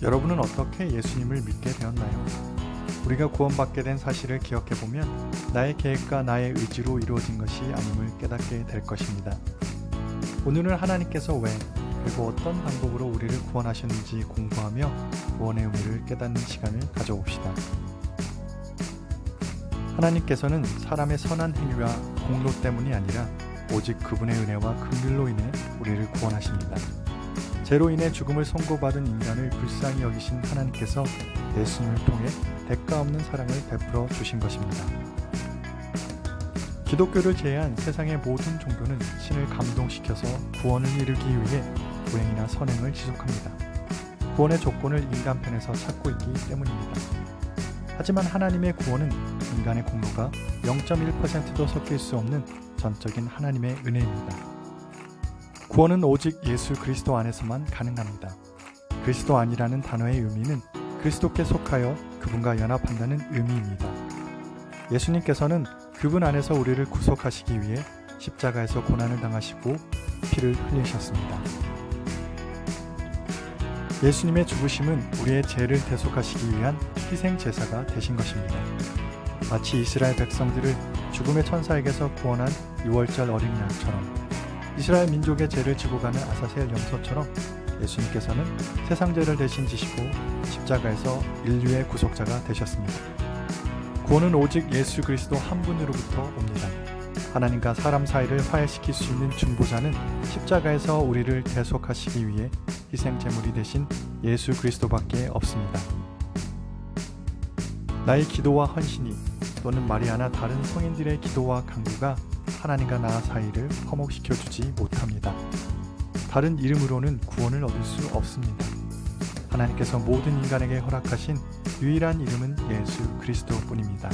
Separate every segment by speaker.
Speaker 1: 여러분은 어떻게 예수님을 믿게 되었나요? 우리가 구원받게 된 사실을 기억해보면 나의 계획과 나의 의지로 이루어진 것이 아님을 깨닫게 될 것입니다. 오늘은 하나님께서 왜 그리고 어떤 방법으로 우리를 구원하셨는지 공부하며 구원의 의미를 깨닫는 시간을 가져봅시다. 하나님께서는 사람의 선한 행위와 공로 때문이 아니라 오직 그분의 은혜와 긍휼로 인해 우리를 구원하십니다. 죄로 인해 죽음을 선고받은 인간을 불쌍히 여기신 하나님께서 예수님을 통해 대가 없는 사랑을 베풀어 주신 것입니다. 기독교를 제외한 세상의 모든 종교는 신을 감동시켜서 구원을 이루기 위해 불행이나 선행을 지속합니다. 구원의 조건을 인간 편에서 찾고 있기 때문입니다. 하지만 하나님의 구원은 인간의 공로가 0.1%도 섞일 수 없는 전적인 하나님의 은혜입니다. 구원은 오직 예수 그리스도 안에서만 가능합니다. 그리스도 안이라는 단어의 의미는 그리스도께 속하여 그분과 연합한다는 의미입니다. 예수님께서는 그분 안에서 우리를 구속하시기 위해 십자가에서 고난을 당하시고 피를 흘리셨습니다. 예수님의 죽으심은 우리의 죄를 대속하시기 위한 희생 제사가 되신 것입니다. 마치 이스라엘 백성들을 죽음의 천사에게서 구원한 6월절 어린 양처럼 이스라엘 민족의 죄를 지고 가는 아사셀 염소처럼 예수님께서는 세상 죄를 대신 지시고 십자가에서 인류의 구속자가 되셨습니다. 구원은 오직 예수 그리스도 한 분으로부터 옵니다. 하나님과 사람 사이를 화해시킬 수 있는 중보자는 십자가에서 우리를 대속하시기 위해 희생 제물이 되신 예수 그리스도밖에 없습니다. 나의 기도와 헌신이 또는 마리아나 다른 성인들의 기도와 강구가 하나님과 나 사이를 화목시켜 주지 못합니다. 다른 이름으로는 구원을 얻을 수 없습니다. 하나님께서 모든 인간에게 허락하신 유일한 이름은 예수 그리스도뿐입니다.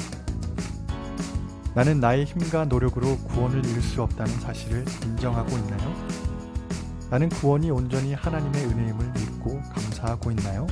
Speaker 1: 나는 나의 힘과 노력으로 구원을 이룰 수 없다는 사실을 인정하고 있나요? 나는 구원이 온전히 하나님의 은혜임을 믿고 감사하고 있나요?